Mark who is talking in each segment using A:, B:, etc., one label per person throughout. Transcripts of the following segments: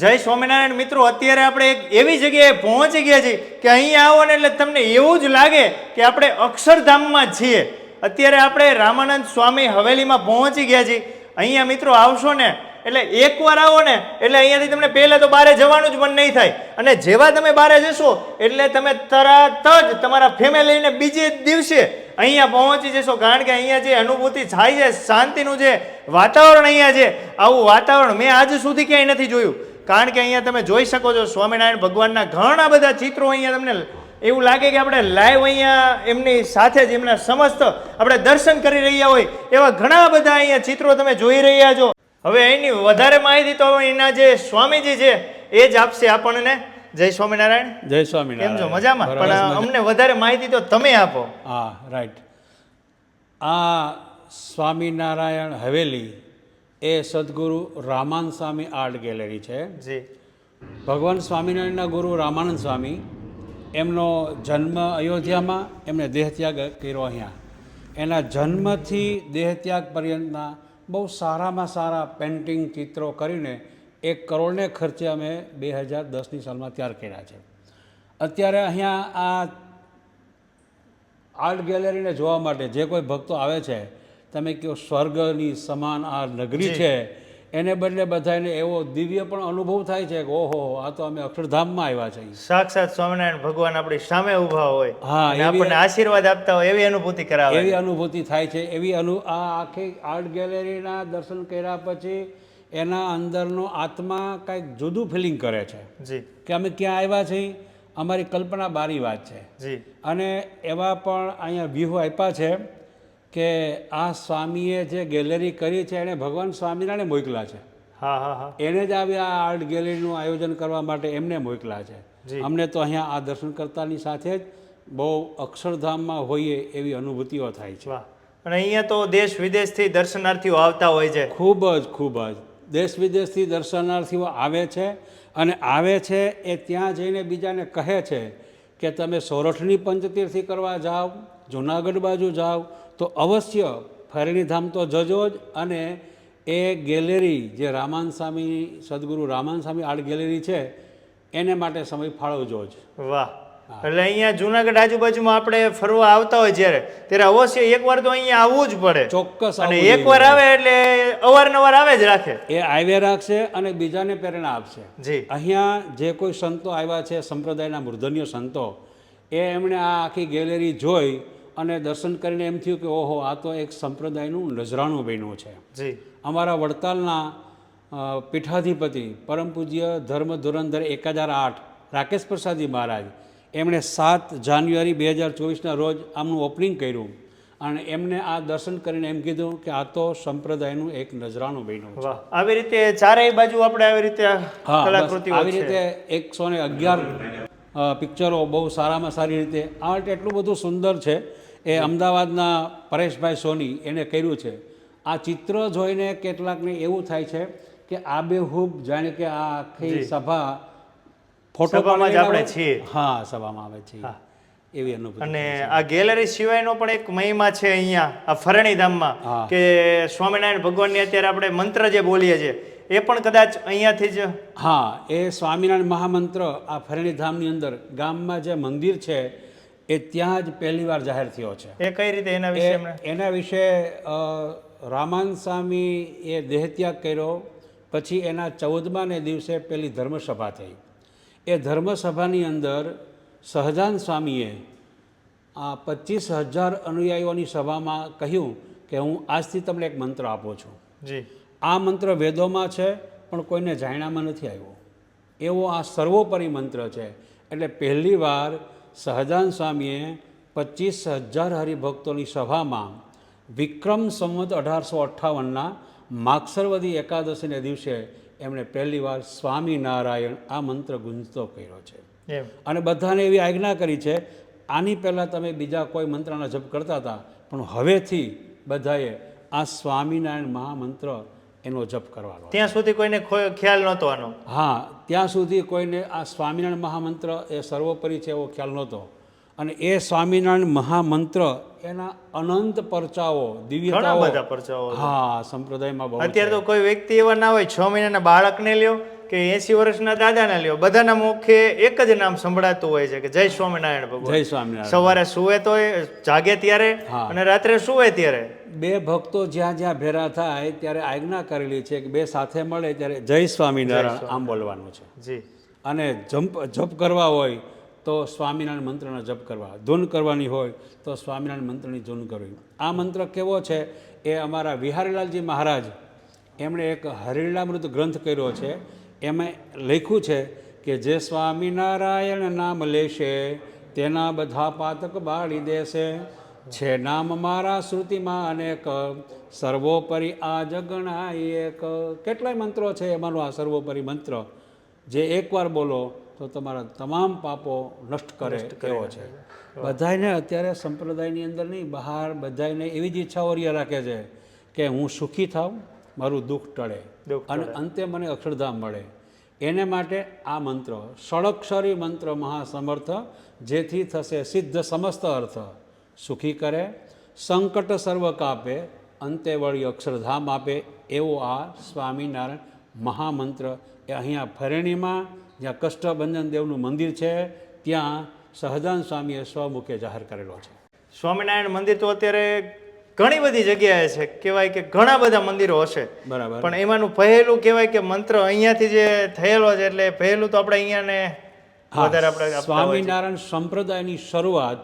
A: જય સ્વામિનારાયણ. મિત્રો, અત્યારે આપણે એક એવી જગ્યાએ પહોંચી ગયા છીએ કે અહીંયા આવો ને એટલે તમને એવું જ લાગે કે આપણે અક્ષરધામમાં છીએ. અત્યારે આપણે રામાનંદ સ્વામી હવેલીમાં પહોંચી ગયા છીએ. અહીંયા મિત્રો આવશો ને એટલે એકવાર આવો ને એટલે અહીંયાથી તમને પહેલાં તો બારે જવાનું જ મન નહીં થાય. અને જેવા તમે બારે જશો એટલે તમે તરત જ તમારા ફેમિલીને બીજે દિવસે અહીંયા પહોંચી જશો. કારણ કે અહીંયા જે અનુભૂતિ થાય છે, શાંતિનું જે વાતાવરણ અહીંયા છે, આવું વાતાવરણ મેં આજ સુધી ક્યાંય નથી જોયું. કારણ કે અહીંયા તમે જોઈ શકો છો સ્વામિનારાયણ ભગવાનના ઘણા બધા ચિત્રો અહીંયા તમને એવું લાગે કે આપણે લાઈવ અહીંયા એમની સાથે જ એમના સમસ્ત આપણે દર્શન કરી રહ્યા હોય એવા ઘણા બધા અહીંયા ચિત્રો તમે જોઈ રહ્યા છો. હવે એની વધારે માહિતી તો એના જે સ્વામીજી છે એ જ આપશે આપણને. જય સ્વામિનારાયણ.
B: જય
A: કેમ છો? મજામાં? પણ અમને વધારે માહિતી તો તમે આપો.
B: હા રાઈટ આ સ્વામિનારાયણ હવેલી એ સદગુરુ રામાન સ્વામી આર્ટ ગેલેરી છે.
A: જી.
B: ભગવાન સ્વામિનારાયણના ગુરુ રામાનંદ સ્વામી એમનો જન્મ અયોધ્યામાં એમણે દેહત્યાગ કર્યો અહીંયા. એના જન્મથી દેહત્યાગ પર્યંતના બહુ સારામાં સારા પેઇન્ટિંગ ચિત્રો કરીને એક કરોડને ખર્ચે અમે બે હજાર દસની સાલમાં તૈયાર કર્યા છે. અત્યારે અહીંયા આ આર્ટ ગેલેરીને જોવા માટે જે કોઈ ભક્તો આવે છે તમે કહો સ્વર્ગની સમાન આ નગરી છે એને બદલે બધાને એવો દિવ્ય પણ અનુભવ થાય છે કે ઓહો આ તો અમે અક્ષરધામમાં આવ્યા છીએ.
A: સાક્ષાત સ્વામિનારાયણ ભગવાન આપણી સામે ઊભા હોય
B: હા,
A: આપણને આશીર્વાદ આપતા હોય એવી અનુભૂતિ કરાવે.
B: એવી અનુભૂતિ થાય છે એવી અનુ આ આખી આર્ટ ગેલેરીના દર્શન કર્યા પછી એના અંદરનો આત્મા કંઈક જુદું ફિલિંગ કરે છે.
A: જી.
B: કે અમે ક્યાં આવ્યા છીએ? અમારી કલ્પના બારી વાત છે.
A: જી.
B: અને એવા પણ અહીંયા વ્યૂહ આપ્યા છે. કે આ સ્વામીએ જે ગેલેરી કરી છે એણે ભગવાન સ્વામિનારાયણ મોકલા છે.
A: હા હા હા.
B: એને જ આવી આ આર્ટ ગેલેરીનું આયોજન કરવા માટે એમને મોકલા છે. અમને તો અહીંયા આ દર્શન કરતાની સાથે જ બહુ અક્ષરધામમાં હોઈએ એવી અનુભૂતિઓ થાય છે.
A: વાહ. અને અહીંયા તો દેશ વિદેશથી દર્શનાર્થીઓ આવતા હોય છે.
B: ખૂબ જ ખૂબ જ. દેશ વિદેશથી દર્શનાર્થીઓ આવે છે અને આવે છે એ ત્યાં જઈને બીજાને કહે છે કે તમે સોરઠની પંચતીર્થી કરવા જાઓ જુનાગઢ બાજુ જાઓ તો અવશ્ય ફરેણી ધામ તો જજો જ અને એ ગેલેરી જે રામાન સ્વામી સદગુરુ રામાન સ્વામી આર્ટ ગેલેરી છે એને માટે સમય ફાળવજો જ.
A: વાહ. એટલે અહીંયા જુનાગઢ આજુબાજુમાં આપણે ફરવા આવતા હોય જ્યારે ત્યારે અવશ્ય એકવાર તો અહીંયા આવવું જ પડે.
B: ચોક્કસ
A: અને એકવાર આવે એટલે અવારનવાર આવે જ રાખે.
B: એ આવે રાખશે અને બીજાને પ્રેરણા આપશે.
A: જી.
B: અહીંયા જે કોઈ સંતો આવ્યા છે સંપ્રદાયના મૂર્ધન્ય સંતો એ એમણે આ આખી ગેલેરી જોઈ અને દર્શન કરીને એમ થયું કે ઓહો આ તો એક સંપ્રદાયનું નજરાણું બન્યું છે.
A: જી.
B: અમારા વડતાલના પીઠાધિપતિ પરમ પૂજ્ય ધર્મ ધુરંધર એક હજાર આઠ રાકેશ પ્રસાદજી મહારાજ એમણે સાત જાન્યુઆરી બે હજાર ચોવીસના રોજ આમનું ઓપનિંગ કર્યું અને એમને આ દર્શન કરીને એમ કીધું કે આ તો સંપ્રદાયનું એક નજરાણું બન્યું
A: વાહ આવી રીતે ચારેય બાજુ આપણે આવી રીતે આ
B: હા આવી રીતે એકસો ને અગિયાર પિક્ચરો બહુ સારામાં સારી રીતે આર્ટ એટલું બધું સુંદર છે એ અમદાવાદના પરેશભાઈ સોની એને કર્યું છે. આ ચિત્ર જોઈને કેટલાકને એવું થાય છે કે આબેહૂબ જાણે કે આ આખી સભા
A: ફોટોમાં જ આપણે છીએ.
B: હા સભામાં આવે છે એવી અનુભૂતિ
A: અને આ ગેલેરી સિવાયનો પણ એક મહિમા છે અહીંયા આ ફરણી ધામમાં કે સ્વામિનારાયણ ભગવાનની અત્યારે આપણે મંત્ર જે બોલીએ છીએ એ પણ કદાચ અહીંયાથી જ
B: હા એ સ્વામિનારાયણ મહામંત્ર આ ફરણી ધામની અંદર ગામમાં જે મંદિર છે એ ત્યાં જ પહેલી વાર જાહેર થયો છે.
A: એ કઈ રીતે? એના વિશે
B: એના વિશે રામાન સ્વામી એ દેહત્યાગ કર્યો પછી એના ચૌદમાને દિવસે પેલી ધર્મસભા થઈ. એ ધર્મસભાની અંદર સહજાન સ્વામીએ આ પચીસ હજાર અનુયાયીઓની સભામાં કહ્યું કે હું આજથી તમને એક મંત્ર આપું છું.
A: જી.
B: આ મંત્ર વેદોમાં છે પણ કોઈને જાણ્યામાં નથી આવ્યો. એવો આ સર્વોપરી મંત્ર છે. એટલે પહેલી વાર સહજાન સ્વામીએ પચીસ હજાર હરિભક્તોની સભામાં વિક્રમ સંવત અઢારસો અઠ્ઠાવનના માક્ષરવદી એકાદશીને દિવસે એમણે પહેલીવાર સ્વામિનારાયણ આ મંત્ર ગુંજતો કર્યો છે. અને બધાને એવી આજ્ઞા કરી છે આની પહેલાં તમે બીજા કોઈ મંત્રના જપ કરતા હતા પણ હવેથી બધાએ આ સ્વામિનારાયણ મહામંત્ર એનો જપ કરવાનો.
A: ત્યાં સુધી કોઈને ખ્યાલ નહોતો આનો.
B: હા ત્યાં સુધી કોઈને આ સ્વામિનારાયણ મહામંત્ર એ સર્વોપરી છે એવો ખ્યાલ નહોતો. અને એ સ્વામિનારાયણ મહામંત્ર એના અનંત પરચાઓ દિવ્યતાઓ
A: બધા પરચાઓ
B: હા સંપ્રદાયમાં
A: અત્યારે તો કોઈ વ્યક્તિ એવા ના હોય છ મહિનાના બાળકને લ્યો કે એસી વર્ષના દાદાના લ્યો. બધાના મુખે એક જ નામ સંભળાતું હોય છે કે જય સ્વામિનારાયણ ભગવાન.
B: જય સ્વામિનારાયણ.
A: સવારે સુવે તો જાગે ત્યારે અને રાત્રે સુવે ત્યારે.
B: બે ભક્તો જ્યાં જ્યાં ભેરા થાય ત્યારે આજ્ઞા કરેલી છે કે બે સાથે મળે ત્યારે જય સ્વામિનારાયણ આમ બોલવાનું છે.
A: જી.
B: અને જંપ જપ કરવા હોય તો સ્વામિનારાયણ મંત્રનો જપ કરવા. ધૂન કરવાની હોય તો સ્વામિનારાયણ મંત્રની ધૂન કરવી. આ મંત્ર કેવો છે? એ અમારા વિહારીલાલજી મહારાજ એમણે એક હરિલામૃત ગ્રંથ કર્યો છે. એમાં લખ્યું છે કે જે સ્વામિનારાયણ નામ લેશે તેના બધા પાતક બાળી દેશે. છે નામ મારા શ્રુતિમાં અનેક સર્વોપરી આ જગણા એક. કેટલાય મંત્રો છે એમાંનો આ સર્વોપરી મંત્ર? જે એકવાર બોલો તો તમારા તમામ પાપો નષ્ટ કરે એવો છે. બધાયને અત્યારે સંપ્રદાયની અંદર નહીં બહાર બધાયને એવી જ ઈચ્છાઓ રાખે છે કે હું સુખી થાઉં મારું દુઃખ ટળે. અને અંતે મને અક્ષરધામ મળે. એને માટે આ મંત્ર ષડક્ષરી મંત્ર મહાસમર્થ જેથી થશે સિદ્ધ સમસ્ત અર્થ. સુખી કરે સંકટ સર્વ કાપે અંતે વળી અક્ષરધામ આપે એવો આ સ્વામિનારાયણ મહામંત્ર. એ અહીંયા ફરેણીમાં જ્યાં કષ્ટભંજન દેવનું મંદિર છે ત્યાં સહજાન સ્વામીએ સ્વમુખે જાહેર કરેલો છે.
A: સ્વામિનારાયણ મંદિર તો અત્યારે ઘણી બધી જગ્યાએ છે. કહેવાય કે ઘણા બધા મંદિરો હશે.
B: બરાબર.
A: પણ એમાંનું પહેલું કહેવાય કે મંત્ર અહીંયાથી જે થયેલો છે એટલે પહેલું તો આપણે અહીંયાને વધારે આપણે.
B: સ્વામિનારાયણ સંપ્રદાયની શરૂઆત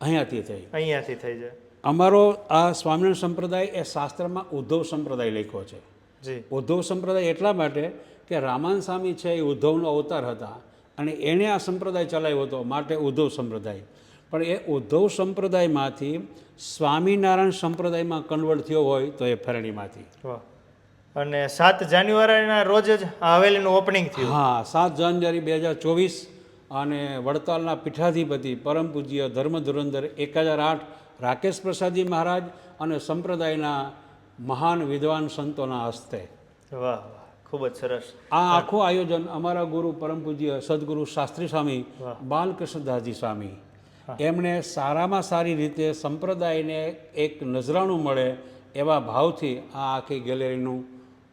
B: અહીંયાથી થઈ.
A: અહીંયાથી થઈ જાય
B: અમારો આ સ્વામિનારાયણ સંપ્રદાય એ શાસ્ત્રમાં ઉદ્ધવ સંપ્રદાય લખ્યો છે.
A: જી.
B: ઉદ્ધવ સંપ્રદાય એટલા માટે કે રામાન સ્વામી છે એ ઉદ્ધવનો અવતાર હતા અને એણે આ સંપ્રદાય ચલાવ્યો હતો માટે ઉદ્ધવ સંપ્રદાય. પણ એ ઉદ્ધવ સંપ્રદાયમાંથી સ્વામિનારાયણ સંપ્રદાયમાં કન્વર્ટ થયો હોય તો એ ફરણીમાંથી.
A: અને સાત જાન્યુઆરીના રોજ જ હવેલીનું ઓપનિંગ થયું.
B: હા સાત જાન્યુઆરી બે હજાર ચોવીસ અને વડતાલના પીઠાધિપતિ પરમ પૂજ્ય ધર્મ ધુરંધર એક હજાર આઠ રાકેશ પ્રસાદજી મહારાજ અને સંપ્રદાયના મહાન વિદ્વાન સંતોના હસ્તે.
A: વાહ વાહ. ખૂબ જ સરસ.
B: આ આખું આયોજન અમારા ગુરુ પરમ પૂજ્ય સદગુરુ શાસ્ત્રી સ્વામી. બાલકૃષ્ણદાસજી સ્વામી એમણે સારામાં સારી રીતે સંપ્રદાયને એક નજરાણું મળે એવા ભાવથી આ આખી ગેલેરીનું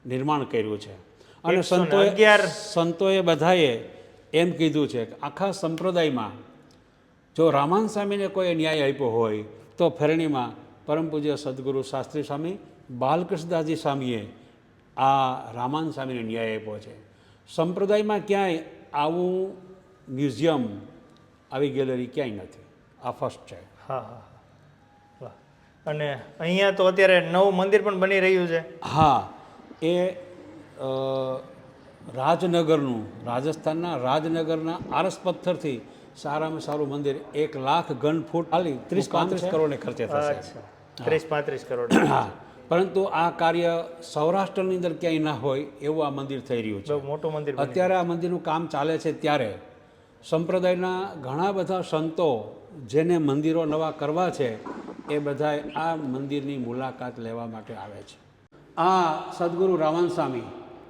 B: નિર્માણ કર્યું છે. અને
A: 111
B: સંતોએ સંતોએ બધાએ એમ કીધું છે કે આખા સંપ્રદાયમાં જો રામાન સ્વામીને કોઈ ન્યાય આપ્યો હોય તો ફેરણીમાં પરમ પૂજ્ય સદગુરુ શાસ્ત્રી સ્વામી બાલકૃષ્ણદાસજી સ્વામીએ આ રામાન સ્વામીને ન્યાય આપ્યો છે. સંપ્રદાયમાં ક્યાંય આવું મ્યુઝિયમ આવી ગેલેરી ક્યાંય નથી. આ ફર્સ્ટ છે.
A: હા હા અને અહીંયા તો અત્યારે નવું મંદિર પણ બની રહ્યું છે.
B: હા એ રાજનગરનું રાજસ્થાનના રાજનગરના આરસ પથ્થરથી સારામાં સારું મંદિર એક લાખ ઘન ફૂટ ખાલી ત્રીસ પાંત્રીસ કરોડને ખર્ચે થશે.
A: ત્રીસ પાંત્રીસ કરોડ.
B: હા. પરંતુ આ કાર્ય સૌરાષ્ટ્રની અંદર ક્યાંય ના હોય એવું આ મંદિર થઈ રહ્યું છે.
A: મોટું મંદિર
B: અત્યારે આ મંદિરનું કામ ચાલે છે ત્યારે. સંપ્રદાયના ઘણા બધા સંતો જેને મંદિરો નવા કરવા છે, એ બધાએ આ મંદિરની મુલાકાત લેવા માટે આવે છે. આ સદગુરુ રાવણ સ્વામી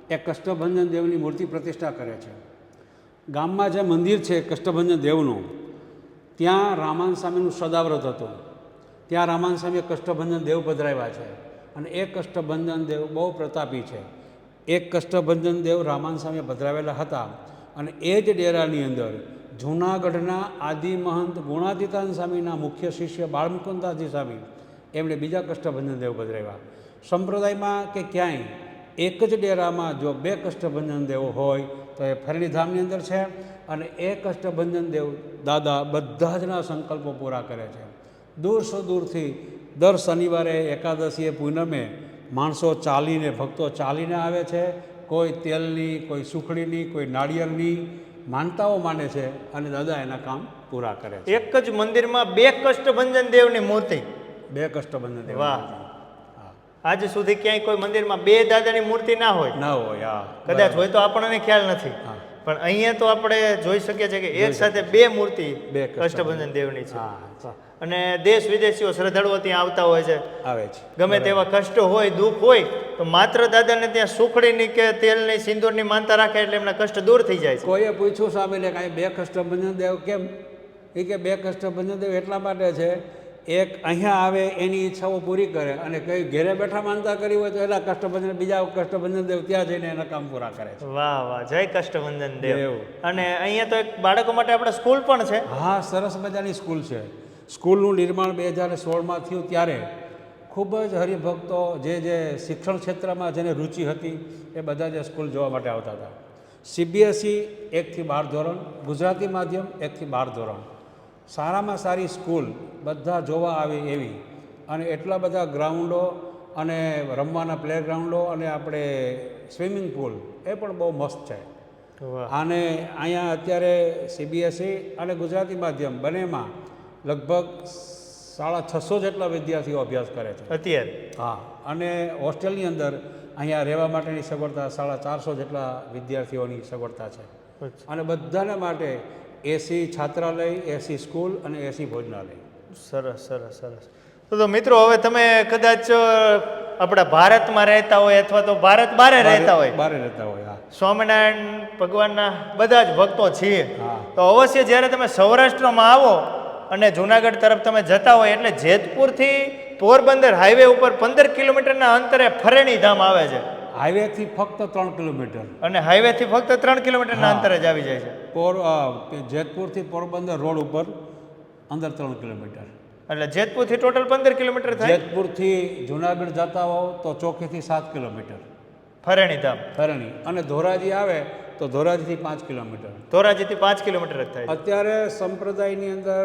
B: એ કષ્ટભંજન દેવની મૂર્તિ પ્રતિષ્ઠા કરે છે. ગામમાં જે મંદિર છે કષ્ટભંજન દેવનું, ત્યાં રામાન સ્વામીનું સદાવ્રત હતું. ત્યાં રામાન સ્વામીએ કષ્ટભંજન દેવ પધરાવ્યા છે અને એ કષ્ટભંજન દેવ બહુ પ્રતાપી છે. એક કષ્ટભંજન દેવ રામાન સ્વામીએ પધરાવેલા હતા. અને એ જ ડેરાની અંદર જૂનાગઢના આદિ મહંત ગુણાતીતાન સ્વામીના મુખ્ય શિષ્ય બાળમુકુંદાસજી સ્વામી, એમણે બીજા કષ્ટભંજન દેવ પધરાવ્યા સંપ્રદાયમાં કે ક્યાંય એક જ ડેરામાં જો બે કષ્ટભંજન દેવો હોય, તો એ ફરણીધામની અંદર છે અને એ કષ્ટભંજન દેવ દાદા બધા જના સંકલ્પો પૂરા કરે છે. દૂરસો દૂરથી દર શનિવારે એકાદશીએ પૂનમે માણસો ચાલીને, ભક્તો ચાલીને આવે છે કોઈ તેલની કોઈ સુખડીની કોઈ નાળિયેરની માનતાઓ માને છે અને દાદા એના કામ પૂરા કરે છે.
A: એક જ મંદિરમાં બે કષ્ટભંજન દેવની મૂર્તિ.
B: બે કષ્ટભંજન દેવ
A: વાહ. આજ સુધી ક્યાંય કોઈ મંદિરમાં બે દાદાની મૂર્તિ ના હોય.
B: ના હોય હા.
A: કદાચ હોય તો આપણને ખ્યાલ નથી.
B: હા.
A: પણ અહીંયા તો આપણે જોઈ શકીએ છીએ કે એક સાથે બે મૂર્તિ
B: બે કષ્ટભંજન.
A: દેવની છે. અને દેશ વિદેશીઓ શ્રદ્ધાળુઓ ત્યાં આવતા હોય છે.
B: આવે છે.
A: ગમે તેવા કષ્ટ હોય દુઃખ હોય તો માત્ર દાદાને ત્યાં સુખડીની કે તેલની સિંદૂરની માનતા રાખે એટલે એમના કષ્ટ દૂર થઈ જાય છે.
B: કોઈએ પૂછ્યું સ્વામીને કાંઈ બે કષ્ટભંજન દેવ કેમ? એ કે બે કષ્ટભંજન દેવ એટલા માટે છે એક અહીંયા આવે એની ઈચ્છાઓ પૂરી કરે અને કઈ ઘેરે બેઠા માનતા કરી હોય તો એના કષ્ટભંજન બીજા કષ્ટભંજન દેવ ત્યાં જઈને એના કામ પૂરા કરે છે.
A: વાહ વાહ જય કષ્ટભંજન દેવ. અને અહીંયા તો એક બાળકો માટે આપણે સ્કૂલ પણ છે.
B: હા સરસ મજાની સ્કૂલ છે. સ્કૂલનું નિર્માણ બે હજાર સોળમાં થયું ત્યારે ખૂબ જ હરિભક્તો જે જે શિક્ષણ ક્ષેત્રમાં જેને રુચિ હતી એ બધા જે સ્કૂલ જોવા માટે આવતા હતા. સીબીએસઈ એકથી બાર ધોરણ ગુજરાતી માધ્યમ એકથી બાર ધોરણ. સારામાં સારી સ્કૂલ બધા જોવા આવે એવી. અને એટલા બધા ગ્રાઉન્ડો અને રમવાના પ્લેગ્રાઉન્ડો અને આપણે સ્વિમિંગ પુલ એ પણ બહુ મસ્ત છે. અને અહીંયા અત્યારે સીબીએસઈ અને ગુજરાતી માધ્યમ બંનેમાં લગભગ સાડા છસો જેટલા વિદ્યાર્થીઓ અભ્યાસ કરે છે.
A: અત્યારે?
B: હા અને હોસ્ટેલની અંદર અહીંયા રહેવા માટેની સગવડતા સાડા ચારસો જેટલા વિદ્યાર્થીઓની સગવડતા છે. અને બધાને માટે એસી છાત્રાલય એસી સ્કૂલ અને એસી ભોજનાલય.
A: સરસ સરસ સરસ. તો તો મિત્રો હવે તમે કદાચ આપણા ભારતમાં રહેતા હોય અથવા તો ભારત બારે રહેતા હોય.
B: બારે રહેતા હોય હા.
A: સ્વામિનારાયણ ભગવાનના બધા જ ભક્તો છીએ. તો અવશ્ય જ્યારે તમે સૌરાષ્ટ્રમાં આવો અને જુનાગઢ તરફ તમે જતા હોય એટલે જેતપુરથી પોરબંદર હાઈવે ઉપર પંદર કિલોમીટરના અંતરે ફરેણી ધામ આવે છે.
B: હાઈવેથી ફક્ત ત્રણ કિલોમીટર.
A: અને હાઈવેથી ફક્ત ત્રણ કિલોમીટરના. અંતરે જ આવી જાય છે.
B: પોર જેતપુરથી પોરબંદર રોડ ઉપર અંદર ત્રણ કિલોમીટર.
A: એટલે જેતપુરથી ટોટલ પંદર કિલોમીટર થાય?
B: જેતપુરથી જુનાગઢ જતા હોવ તો ચોકીથી સાત કિલોમીટર.
A: ફરેણી ધામ.
B: ફરેણી. અને ધોરાજી આવે તો ધોરાજીથી પાંચ કિલોમીટર.
A: ધોરાજીથી પાંચ કિલોમીટર જ થાય
B: અત્યારે સંપ્રદાયની અંદર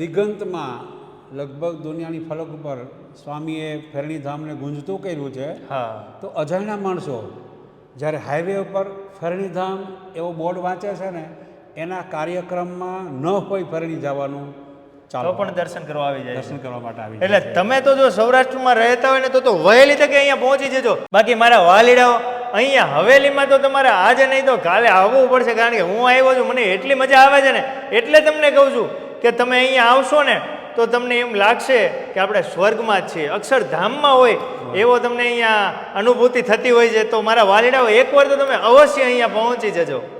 B: દિગંતમાં લગભગ દુનિયાની ફલક ઉપર સ્વામીએ ફેરણી ધામને ગુંજતું કર્યું છે
A: હા.
B: તો અજાણ્યા માણસો જ્યારે હાઈવે ઉપર ફેરણી ધામ એવો બોર્ડ વાંચે છે ને એના કાર્યક્રમમાં ન હોય ફેરણી જવાનું ચાલો.
A: પણ દર્શન કરવા આવી જાય
B: દર્શન કરવા માટે આવી
A: એટલે તમે તો જો સૌરાષ્ટ્રમાં રહેતા હોય ને તો તો વહેલી તકે અહીંયા પહોંચી જજો. બાકી મારા વાલીડાઓ અહીંયા હવેલીમાં તો તમારે આજે નહીં તો કાલે આવવું પડશે કારણ કે હું આવ્યો છું મને એટલી મજા આવે છે ને એટલે તમને કહું છું કે તમે અહીંયા આવશો ને તો તમને એમ લાગશે કે આપણે સ્વર્ગમાં જ છીએ. અક્ષરધામમાં હોય એવો તમને અહીંયા અનુભૂતિ થતી હોય છે. તો મારા વાલીડાઓ એકવાર તો તમે અવશ્ય અહીંયા પહોંચી જજો.